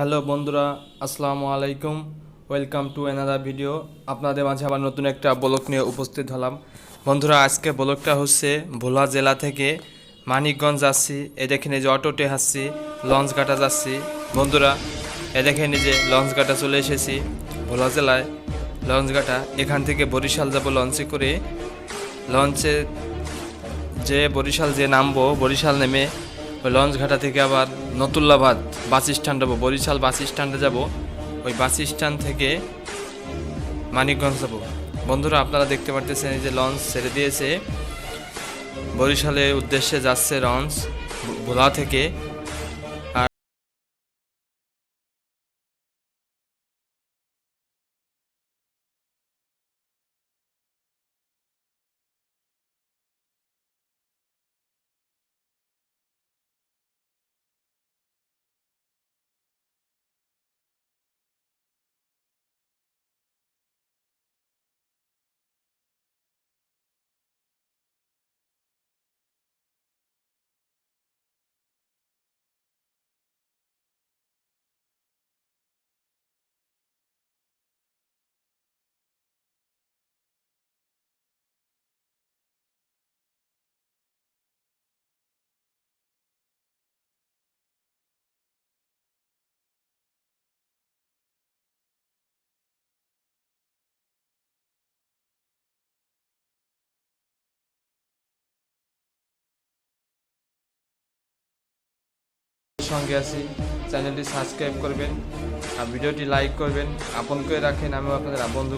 Hello বন্ধুরা, আসসালামু আলাইকুম। ওয়েলকাম টু অ্যানাদার ভিডিও আপনাদের মাঝে আবার নতুন একটা ব্লগ নিয়ে উপস্থিত হলাম। বন্ধুরা, আজকে ব্লগটা হচ্ছে ভোলা জেলা থেকে মানিকগঞ্জ যাচ্ছি। এ দেখেন এই যে অটোতে আসছি, লঞ্চ ঘাটা যাচ্ছি। বন্ধুরা, এ এই যে লঞ্চ ঘাটা চলে এসেছি, ভোলা জেলায়। লঞ্চ ঘাটা, এখান থেকে বরিশাল যাব লঞ্চে করে। লঞ্চে যে বরিশাল যে নামবো, বরিশাল নেমে লঞ্চ ঘাটা থেকে আবার নতুল্লাবাদ বাস স্ট্যান্ড যাব, বরিশাল বাস স্ট্যান্ডে যাব। ওই বাস স্ট্যান্ড থেকে মানিকগঞ্জ যাব। বন্ধুরা, আপনারা দেখতে পারতেছেন এই যে লঞ্চ ছেড়ে দিয়েছে। বরিশালের উদ্দেশ্যে যাচ্ছে লঞ্চ ভোলা থেকে। সঙ্গে আছি। চ্যানেলটি সাবস্ক্রাইব করবেন আর ভিডিওটি লাইক করবেন। আপন করে রাখেন, আমিও আপনাদের বন্ধু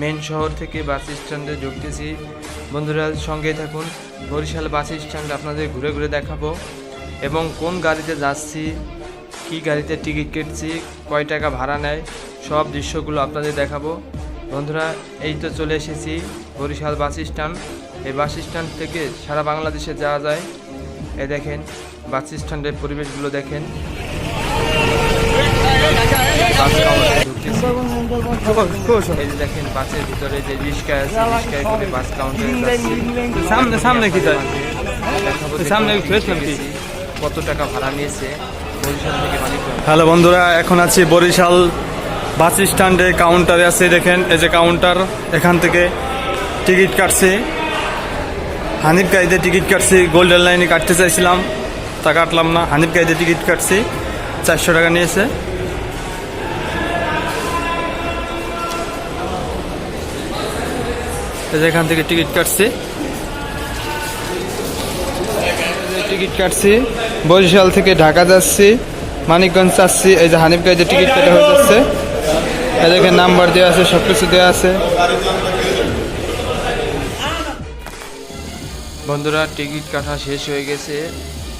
মেন শহর থেকে বাস স্ট্যান্ডে ঢুকতেছি। বন্ধুরা সঙ্গে থাকুন। বরিশাল বাস স্ট্যান্ড আপনাদের ঘুরে ঘুরে দেখাবো। এবং কোন গাড়িতে যাচ্ছি, কি গাড়িতে টিকিট কেটছি, কয় টাকা ভাড়া নেয়, সব দৃশ্যগুলো আপনাদের দেখাবো। বন্ধুরা, এই তো চলে এসেছি বরিশাল বাস স্ট্যান্ড এই বাস স্ট্যান্ড থেকে সারা বাংলাদেশে যাওয়া যায়। এ দেখেন বাস স্ট্যান্ডের পরিবেশগুলো দেখেন। বাস কাউন্টারে ঢুকতেছি এই যে দেখেন বাসের ভিতরে যে রিক্সা আছে রিক্সায় করে বাস কাউন্টারে সামনে সামনে কি তাই দেখাবো যে সামনে কত টাকা ভাড়া নিয়েছে বরিশাল থেকে মানিকগঞ্জ হ্যালো বন্ধুরা এখন আছি বরিশাল বাস স্ট্যান্ডে কাউন্টারে আছে। দেখেন এই যে কাউন্টার এখান থেকে টিকিট কাটছে। হানিফ গাইতে টিকিট কাটছি গোল্ডেন লাইনে কাটতে চাইছিলাম তা কাটলাম না। হানিফ গাইতে টিকিট কাটছি চারশো টাকা নিয়েছে। এখান থেকে টিকিট কাটছি। টিকিট কাটছি। বরিশাল থেকে ঢাকা যাচ্ছি। মানিকগঞ্জ যাচ্ছি। এই যে হানিফ গাইতে টিকিট কাটা হয়ে যাচ্ছে। দেখেন নাম্বার দেওয়া আছে সব কিছু দেওয়া আছে। বন্ধুরা, টিকিট কাটা শেষ হয়ে গেছে।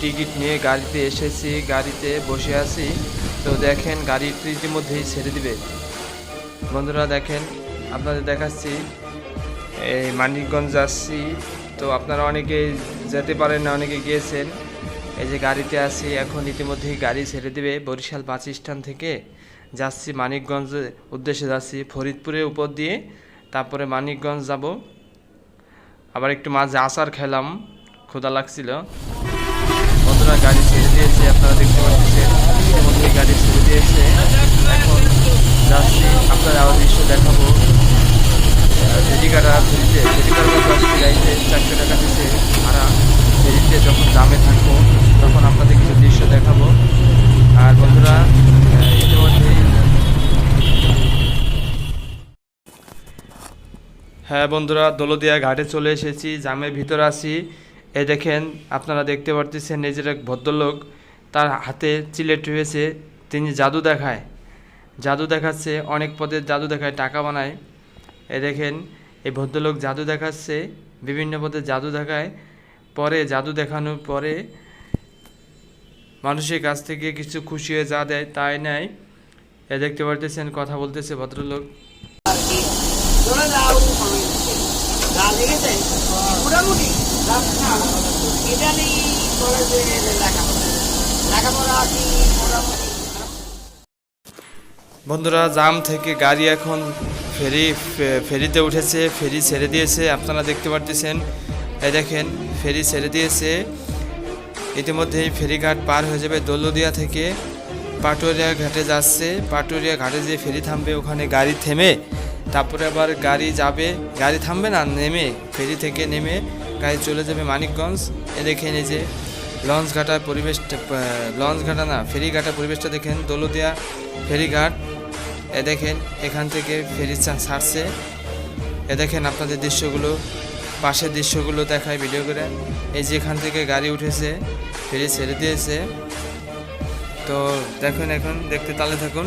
টিকিট নিয়ে গাড়িতে এসেছি। গাড়িতে বসে আছি। তো দেখেন গাড়িটি ইতিমধ্যেই ছেড়ে দিবে। বন্ধুরা, দেখেন, আপনাদের দেখাচ্ছি। এই মানিকগঞ্জ যাচ্ছি তো আপনারা অনেকে যেতে পারেন না, অনেকে গিয়েছেন। এই যে গাড়িতে আছি, এখন ইতিমধ্যেই গাড়ি ছেড়ে দেবে। বরিশাল বাস স্ট্যান্ড থেকে যাচ্ছি, মানিকগঞ্জ উদ্দেশ্যে যাচ্ছি। ফরিদপুরের উপর দিয়ে তারপরে মানিকগঞ্জ যাব। আবার একটু মাঝে আচার খেলাম ক্ষুদা লাগছিল। বন্ধুরা, গাড়ি ছেড়ে দিয়েছে, আপনারা দেখতে পাচ্ছেন। ইতিমধ্যে গাড়ি ছেড়ে দিয়েছে। এখন দেখাবো। ফেরি কাটা ফেরিতে আসছে গাড়িতে চারশো টাকা দিচ্ছে ভাড়া ফেরিতে যখন দামে থাকব, তখন আপনাদের কিছু দৃশ্য দেখাবো। আর বন্ধুরা হ্যাঁ বন্ধুরা, দোলদিয়া ঘাটে চলে এসেছি জামের ভিতরে আছি। এই দেখেন, আপনারা দেখতে পারতেছেন নিজের এক ভদ্রলোক, তার হাতে চিলেট রয়েছে, তিনি জাদু দেখায়। জাদু দেখাচ্ছে, অনেক পদের জাদু দেখায়, টাকা বানায়। এ দেখেন, এই ভদ্রলোক জাদু দেখাচ্ছে, বিভিন্ন পদের জাদু দেখায়, পরে জাদু দেখানোর পরে মানুষের কাছ থেকে কিছু খুশি হয়ে যা দেয়, তাই নেয় এ দেখতে পারতেছেন, কথা বলতেছে ভদ্রলোক। কলেজে লেখাপড়া লেখাপড়া কি মোটামুটি বন্ধুরা, জাম থেকে গাড়ি এখন ফেরি ফেরিতে উঠেছে, ফেরি ছেড়ে দিয়েছে, আপনারা দেখতে পারতেছেন। এই দেখেন, ফেরি ছেড়ে দিয়েছে। ইতিমধ্যেই ফেরিঘাট পার হয়ে যাবে দৌলদিয়া থেকে পাটুরিয়া ঘাটে যাচ্ছে। পাটুরিয়া ঘাটে যে ফেরি থামবে, ওখানে গাড়ি থেমে, তারপরে আবার গাড়ি যাবে। গাড়ি থামবে না, নেমে, ফেরি থেকে নেমে গাড়ি চলে যাবে মানিকগঞ্জ। এ দেখেন এই যে, লঞ্চ ঘাটার পরিবেশটা লঞ্চ ঘাটা না ফেরি ঘাটার পরিবেশটা দেখেন, দৌলদিয়া ফেরিঘাট। এ দেখেন, এখান থেকে ফেরি ছাড়ছে। এ দেখেন আপনাদের দৃশ্যগুলো, পাশের দৃশ্যগুলো দেখায় ভিডিও করে। এই যে এখান থেকে গাড়ি উঠেছে, ফেরি ছেড়ে দিয়েছে। তো দেখুন এখন, দেখতে তালে থাকুন।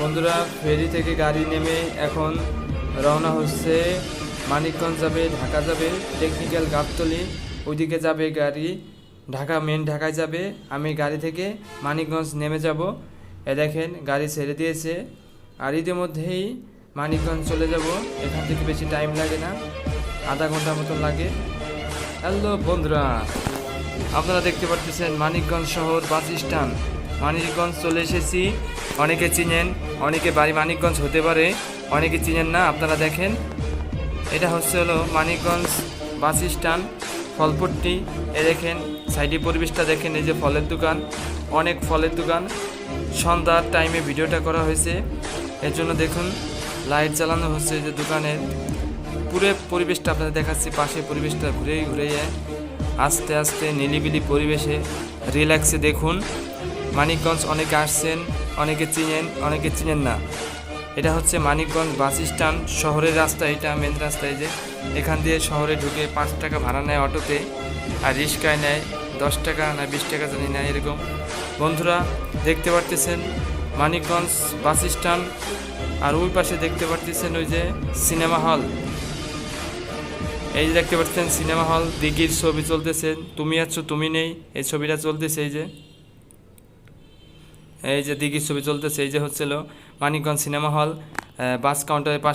বন্ধুরা, ফেরি থেকে গাড়ি নেমে এখন রওনা হচ্ছে মানিকগঞ্জ যাবে, ঢাকা যাবে টেকনিক্যাল গাবতলি। ওইদিকে যাবে গাড়ি, ঢাকা মেন ঢাকায় যাবে। আমি গাড়ি থেকে মানিকগঞ্জ নেমে যাব। এ দেখেন, গাড়ি ছেড়ে দিয়েছে। আর ইতিমধ্যেই মানিকগঞ্জ চলে যাব। এখান থেকে বেশি টাইম লাগে না। আধা ঘণ্টার মতো লাগে। হ্যালো বন্ধুরা, আপনারা দেখতে পাচ্ছেন মানিকগঞ্জ শহর বাস স্ট্যান্ড। মানিকগঞ্জ চলে এসেছি। অনেকে চিনেন, অনেকে বাড়ি মানিকগঞ্জ হতে পারে, অনেকে চিনেন না, আপনারা দেখেন। এটা হচ্ছে হলো মানিকগঞ্জ বাস স্ট্যান্ড, ফলপট্টি। এ দেখেন, সাইডে পরিবেশটা দেখেন, এই যে ফলের দোকান। অনেক ফলের দোকান। সন্ধ্যার টাইমে ভিডিওটা করা হয়েছে। এর জন্য দেখুন লাইট চালানো হচ্ছে যে দোকানের। পুরো পরিবেশটা আপনাদের দেখাচ্ছি, পাশে পরিবেশটা ঘুরেই ঘুরে ঘুরে আস্তে আস্তে নিলিবিলি পরিবেশে রিল্যাক্সে দেখুন। মানিকগঞ্জ অনেকে আসছেন, অনেকে চিনেন অনেকে চিনেন না। এটা হচ্ছে মানিকগঞ্জ বাস স্ট্যান্ড, শহরের রাস্তা, এটা মেন রাস্তায় যে। এখান দিয়ে শহরে ঢুকে পাঁচ টাকা ভাড়া নেয় অটোতে, আর রিক্সায় নেয় দশ টাকা না বিশ টাকা জানি না, এরকম। বন্ধুরা, দেখতে পারতেছেন মানিকগঞ্জ বাস স্ট্যান্ড, আর ওই পাশে দেখতে পারতেছেন ওই যে সিনেমা হল। এই যে দেখতে পাচ্ছেন সিনেমা হল, দিঘির ছবি চলতেছে, তুমি আছো, তুমি নেই, এই ছবিটা চলতেছে এই যে। এই যে দিঘির ছবি চলতেছে এই যে হচ্ছিল মানিকগঞ্জ সিনেমা হল বাস কাউন্টারের পাশে